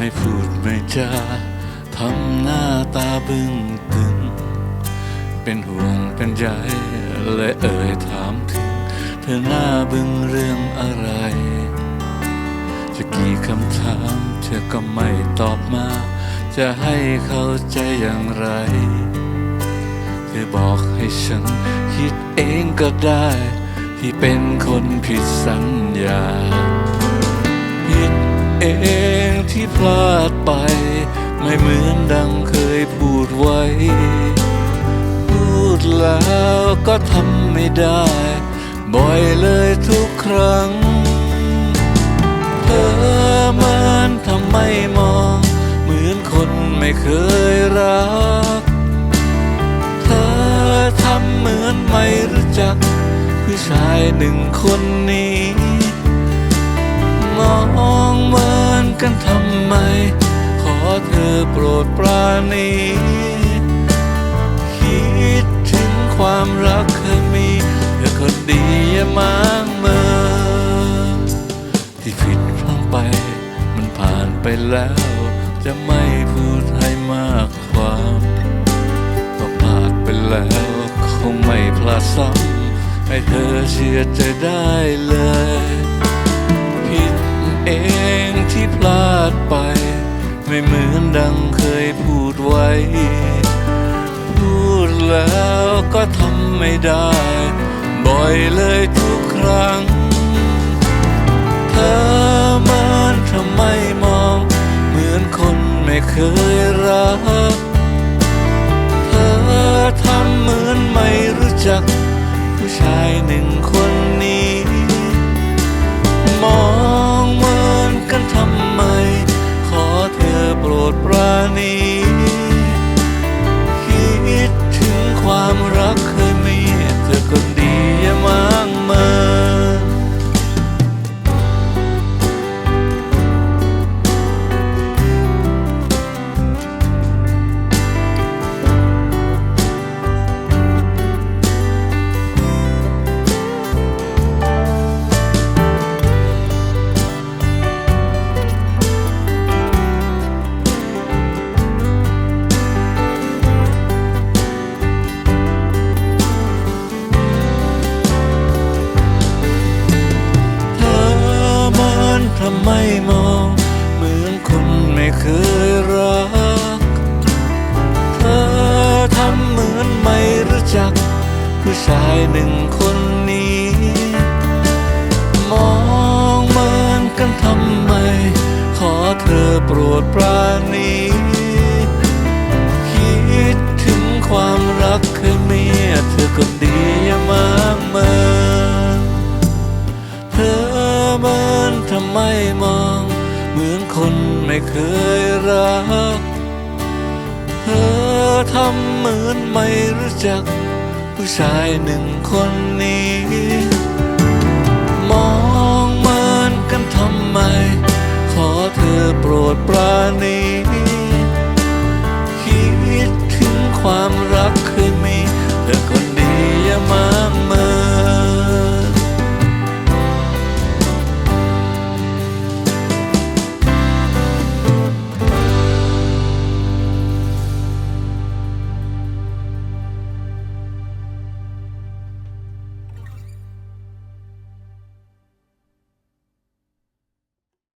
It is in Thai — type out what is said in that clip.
ไม่พูดไม่จาทำหน้าตาบึ้งตึง เป็นห่วงเป็นใยและเอ่ยถามถึง เธอหน้าบึ้งเรื่องอะไร จะกี่คำถามเธอก็ไม่ตอบมา จะให้เข้าใจอย่างไร เธอบอกให้ฉันคิดเองก็ได้ ที่เป็นคนผิดสัญญา เองที่พลาดไป ไม่เหมือนดังเคยพูดไว้ พูดแล้วก็ทำไม่ได้ บ่อยเลยทุกครั้งเธอมันทำไมมอง เหมือนคนไม่เคยรัก เธอทำเหมือนไม่รู้จักผู้ชายหนึ่งคนนี้ กันทำไม ขอเธอโปรดปราณีคิดถึงความรักเคยมีเธอคนดีอย่ามางเมินที่ผิดพลั้งไป มันผ่านไปแล้ว จะไม่พูดให้มากความก็พลาดไปแล้วคงไม่พลาดซ้ำให้เธอเชื่อใจได้เลย ผิดเอง พลาดไป ไม่เหมือนดังเคยพูดไว้ พูดแล้วก็ทำไม่ได้ บ่อยเลยทุกครั้ง เธอมันทำไมมอง เหมือนคนไม่เคยรัก เธอทำเหมือนไม่รู้จัก ผู้ชายหนึ่งคนนี้ หนึ่งคนนี้ มองเหมือนกันทำไม ขอเธอโปรดปราณีคิดถึงความรักเคยมีเธอคนดียามางเมินเธอมันทำไมมอง เหมือนคนไม่เคยรัก เธอทำเหมือนไม่รู้จัก ผู้ชายหนึ่งคนนี้